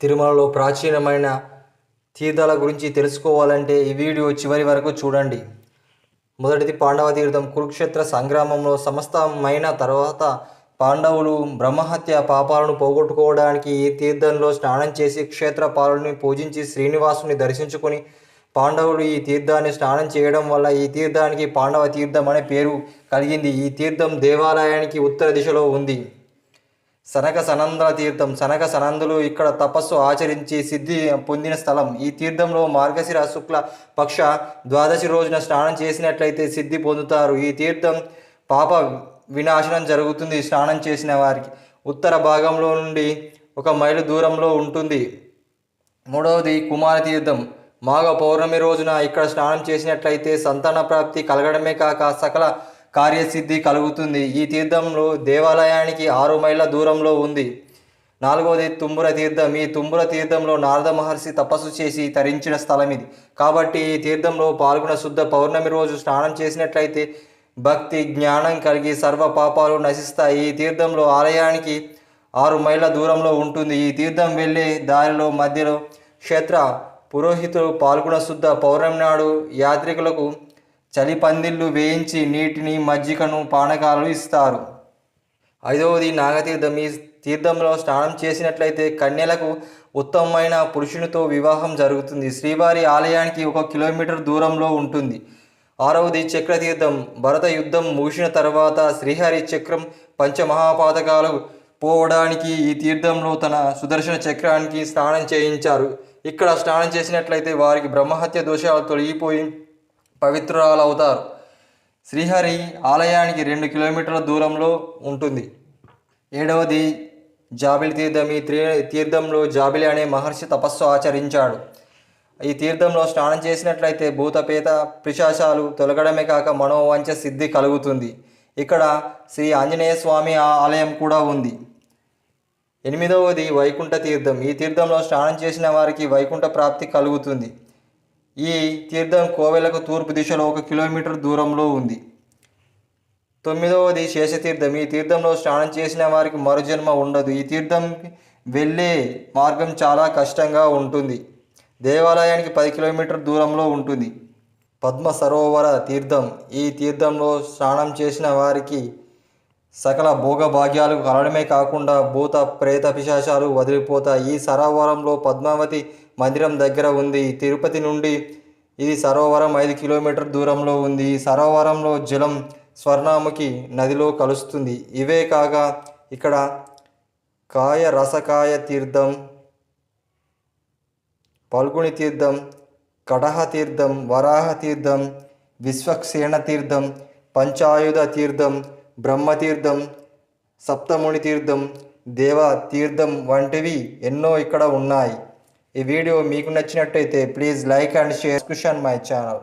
తిరుమలలో ప్రాచీనమైన తీర్థాల గురించి తెలుసుకోవాలంటే ఈ వీడియో చివరి వరకు చూడండి. మొదటిది పాండవ తీర్థం. కురుక్షేత్ర సంగ్రామంలో సమస్తమైన తర్వాత పాండవులు బ్రహ్మహత్య పాపాలను పోగొట్టుకోవడానికి ఈ తీర్థంలో స్నానం చేసి క్షేత్రపాలుని పూజించి శ్రీనివాసుని దర్శించుకొని పాండవులు ఈ తీర్థాన్ని స్నానం చేయడం వల్ల ఈ తీర్థానికి పాండవ తీర్థం అనే పేరు కలిగింది. ఈ తీర్థం దేవాలయానికి ఉత్తర దిశలో ఉంది. సనక సనందల తీర్థం సనక సనందులు ఇక్కడ తపస్సు ఆచరించి సిద్ధి పొందిన స్థలం. ఈ తీర్థంలో మార్గశిర శుక్ల పక్ష ద్వాదశి రోజున స్నానం చేసినట్లయితే సిద్ధి పొందుతారు. ఈ తీర్థం పాప వినాశనం జరుగుతుంది స్నానం చేసిన వారికి. ఉత్తర భాగంలో నుండి ఒక మైలు దూరంలో ఉంటుంది. మూడవది కుమార తీర్థం. మాఘ పౌర్ణమి రోజున ఇక్కడ స్నానం చేసినట్లయితే సంతాన ప్రాప్తి కలగడమే కాక సకల కార్యసిద్ధి కలుగుతుంది. ఈ తీర్థంలో దేవాలయానికి ఆరు మైళ్ళ దూరంలో ఉంది. నాలుగవది తుంబుర తీర్థం. ఈ తుంబుర తీర్థంలో నారద మహర్షి తపస్సు చేసి తరించిన స్థలం ఇది. కాబట్టి ఈ తీర్థంలో పాల్గొన శుద్ధ పౌర్ణమి రోజు స్నానం చేసినట్లయితే భక్తి జ్ఞానం కలిగి సర్వ పాపాలు నశిస్తాయి. ఈ తీర్థంలో ఆలయానికి ఆరు మైళ్ళ దూరంలో ఉంటుంది. ఈ తీర్థం వెళ్ళే దారిలో మధ్యలో క్షేత్ర పురోహితులు పాల్గొన శుద్ధ పౌర్ణమి నాడు యాత్రికులకు చలి పందిళ్ళు వేయించి నీటిని మజ్జిగను పానకాలు ఇస్తారు. ఐదవది నాగతీర్థం. ఈ తీర్థంలో స్నానం చేసినట్లయితే కన్యలకు ఉత్తమమైన పురుషునితో వివాహం జరుగుతుంది. శ్రీవారి ఆలయానికి ఒక కిలోమీటర్ దూరంలో ఉంటుంది. ఆరవది చక్రతీర్థం. భరత యుద్ధం ముగిసిన తర్వాత శ్రీహరి చక్రం పంచమహాపాతకాలు పోవడానికి ఈ తీర్థంలో తన సుదర్శన చక్రానికి స్నానం చేయించారు. ఇక్కడ స్నానం చేసినట్లయితే వారికి బ్రహ్మహత్య దోషాలు తొలగిపోయి పవిత్రురాలవుతారు. శ్రీహరి ఆలయానికి రెండు కిలోమీటర్ల దూరంలో ఉంటుంది. ఏడవది జాబిలి తీర్థం. ఈ త్రీ తీర్థంలో జాబిలి అనే మహర్షి తపస్సు ఆచరించాడు. ఈ తీర్థంలో స్నానం చేసినట్లయితే భూతపేత పిశాచాలు తొలగడమే కాక మనోవాంఛ సిద్ధి కలుగుతుంది. ఇక్కడ శ్రీ ఆంజనేయ స్వామి ఆ ఆలయం కూడా ఉంది. ఎనిమిదవది వైకుంఠ తీర్థం. ఈ తీర్థంలో స్నానం చేసిన వారికి వైకుంఠ ప్రాప్తి కలుగుతుంది. ఈ తీర్థం కోవెలకు తూర్పు దిశలో ఒక కిలోమీటర్ దూరంలో ఉంది. తొమ్మిదవది శేషతీర్థం. ఈ తీర్థంలో స్నానం చేసిన వారికి మరుజన్మ ఉండదు. ఈ తీర్థం వెళ్ళే మార్గం చాలా కష్టంగా ఉంటుంది. దేవాలయానికి పది కిలోమీటర్ దూరంలో ఉంటుంది. పద్మ సరోవర తీర్థం. ఈ తీర్థంలో స్నానం చేసిన వారికి సకల భోగభాగ్యాలు కలడమే కాకుండా భూత ప్రేత పిశాచాలు వదిలిపోతాయి. ఈ సరోవరంలో పద్మావతి మందిరం దగ్గర ఉంది. తిరుపతి నుండి ఇది సరోవరం ఐదు కిలోమీటర్ దూరంలో ఉంది. ఈ సరోవరంలో జలం స్వర్ణాముఖి నదిలో కలుస్తుంది. ఇవే కాక ఇక్కడ కాయ రసకాయ తీర్థం పల్గుని తీర్థం కటహ తీర్థం వరాహ తీర్థం విశ్వక్సేన తీర్థం పంచాయుధ తీర్థం బ్రహ్మతీర్థం సప్తముని తీర్థం దేవ తీర్థం వంటివి ఎన్నో ఇక్కడ ఉన్నాయి. ఈ వీడియో మీకు నచ్చినట్టయితే please like and share. Question my channel.